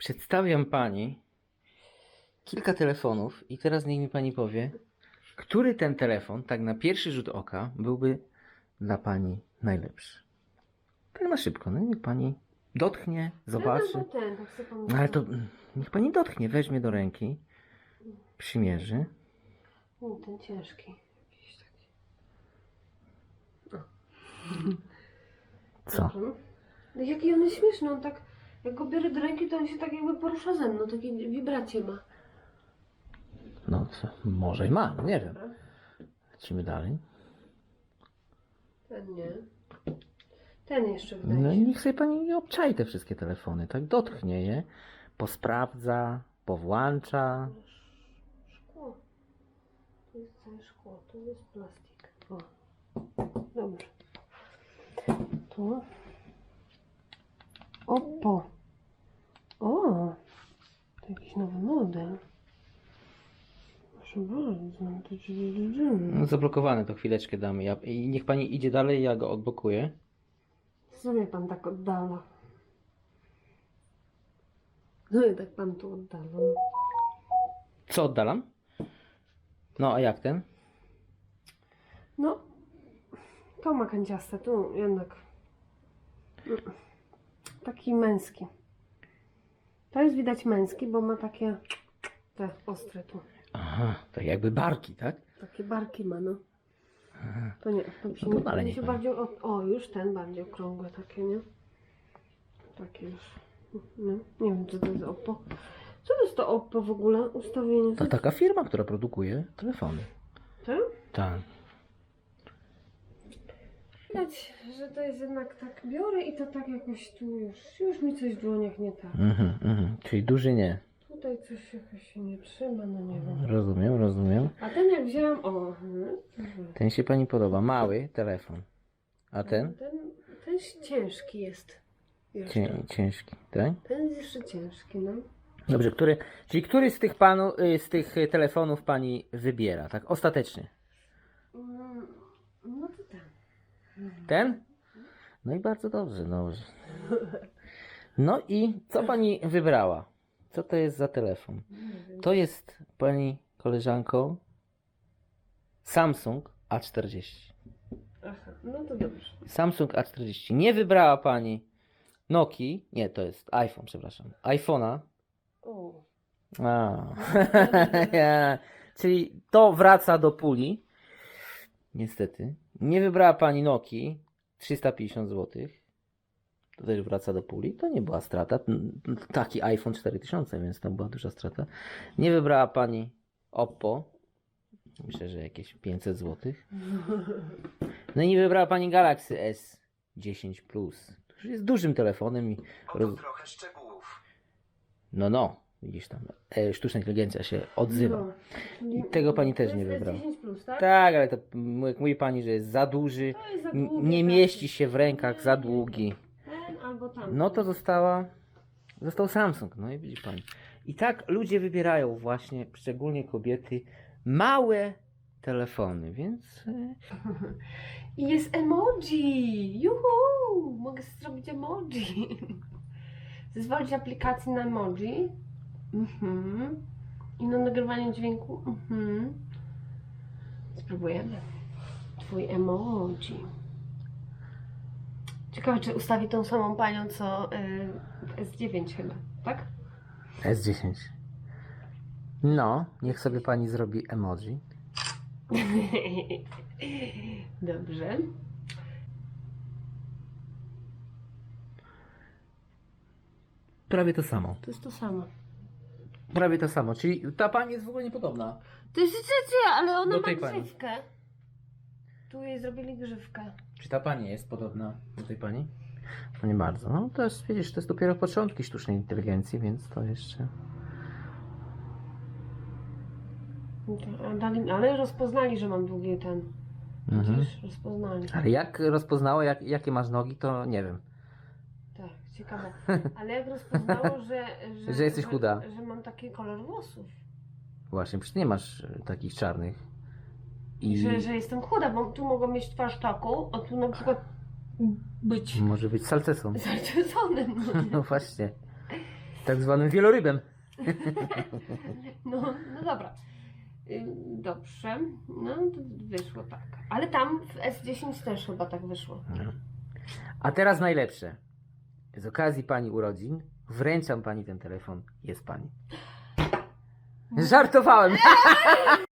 Przedstawiam pani kilka telefonów i teraz niech mi pani powie, który ten telefon, tak na pierwszy rzut oka, byłby dla pani najlepszy. Tak na szybko, no niech pani dotknie, zobaczy. No, to ten, tak sobie No ale to niech pani dotknie, weźmie do ręki, przymierzy. No, ten ciężki. Jakiś taki. Co? No, Jaki on jest śmieszny, on tak, jak go biorę do ręki, to on się tak jakby porusza ze mną, takie wibracje ma. No co, może i ma, no nie wiem. Lecimy dalej. Ten nie. Ten jeszcze wydaje No i się. niech sobie pani obczai te wszystkie telefony, tak dotknie je, posprawdza, powłącza. Szkło. To jest całe szkło, to jest plastik. O. Dobrze. Tu. Oppo. O. To jakiś nowy model. Proszę bardzo. To No, Zablokowane to chwileczkę damy. Ja, I niech pani idzie dalej, ja go odblokuję. Co mnie pan tak oddala? No i tak pan tu oddala. Co oddalam? No a jak ten? No, to ma kanciaste, tu jednak taki męski. To jest widać męski, bo ma takie te ostre tu. Aha, tak jakby barki, tak? Takie barki ma, no. To nie, to mi się, No dalej mi się bardziej, o, o, już ten bardziej okrągłe takie, nie? Takie już. Nie, nie wiem, co to jest Oppo. Co to jest to Oppo w ogóle? Ustawienie? To taka firma, która produkuje telefony. Tak? Tak. Widać, że to jest jednak tak, biorę i to tak jakoś tu już, już mi coś w dłoniach nie tak. Mhm, mhm. Czyli duży nie. Tutaj coś jakoś się nie trzyma, no nie wiem. Rozumiem, rozumiem. A ten jak wzięłam, o, mhm, mhm. Ten się pani podoba. Mały telefon. A ten? Ten, ten ciężki jest. Jeszcze. Cię, ciężki, tak? Ten jest jeszcze ciężki, no. Dobrze, który, czyli który z tych panu, y, z tych y, telefonów pani wybiera, tak? Ostatecznie. Mm, No to ten. Ten? No i bardzo dobrze, dobrze. No i co pani wybrała? Co to jest za telefon? To jest pani koleżanko Samsung A40. Aha, no to dobrze. Samsung A40. Nie wybrała pani Nokii, nie, to jest iPhone, przepraszam. iPhone'a. O, A. Ja. Czyli to wraca do puli. Niestety. Nie wybrała pani Nokii 350 zł. To też wraca do puli. To nie była strata. Taki iPhone 4000, więc to była duża strata. Nie wybrała pani Oppo. Myślę, że jakieś 500 zł. No i nie wybrała pani Galaxy S10 Plus. To już jest dużym telefonem i roz... Trochę szczegółów. No, no, widzisz tam, e, sztuczna inteligencja się odzywa. No, I tego pani też nie wybrała. 10 plus, tak? Tak, ale to m- jak mówi pani, że jest za duży, To jest za długie, nie tak. mieści się w rękach, za długi. Ten albo tam. No to została, został Samsung, no i widzi pani. I tak ludzie wybierają właśnie, szczególnie kobiety, małe telefony, więc e, I jest emoji! Juhu! Mogę zrobić emoji. Zezwolić aplikacji na emoji. Mhm. I na nagrywanie dźwięku. Mhm. Spróbujemy. Twój emoji. Ciekawe, czy ustawi tą samą panią, co y, w S9 chyba, tak? S10. No, niech sobie pani zrobi emoji. Dobrze. Prawie to samo. To jest to samo. Prawie to samo, czyli ta pani jest w ogóle niepodobna. To jest rzeczywiście, ale ona Do ma tej pani. grzywkę. Tu jej zrobili grzywkę. Czy ta pani jest podobna do tej pani? No nie bardzo. No to jest, widzisz, to jest dopiero początki sztucznej inteligencji, więc to jeszcze... No to- a dali- Ale rozpoznali, że mam długi ten. Mhm. Widzisz? Rozpoznali. Ale jak rozpoznało, jak, jakie masz nogi, to nie wiem ciekawe. Ale jak rozpoznało, że, że, Że jesteś chuda. Że, mam taki kolor włosów. Właśnie, przecież nie masz e, takich czarnych. I Że, że jestem chuda, bo tu mogą mieć twarz taką, a tu na przykład być może być salcesą. zaczerzonym. No właśnie. Tak zwanym wielorybem. No, no dobra. Y, dobrze, no to wyszło tak. Ale tam w S10 też chyba tak wyszło. No. A teraz najlepsze z okazji pani urodzin wręczam pani ten telefon. Jest pani. Żartowałem.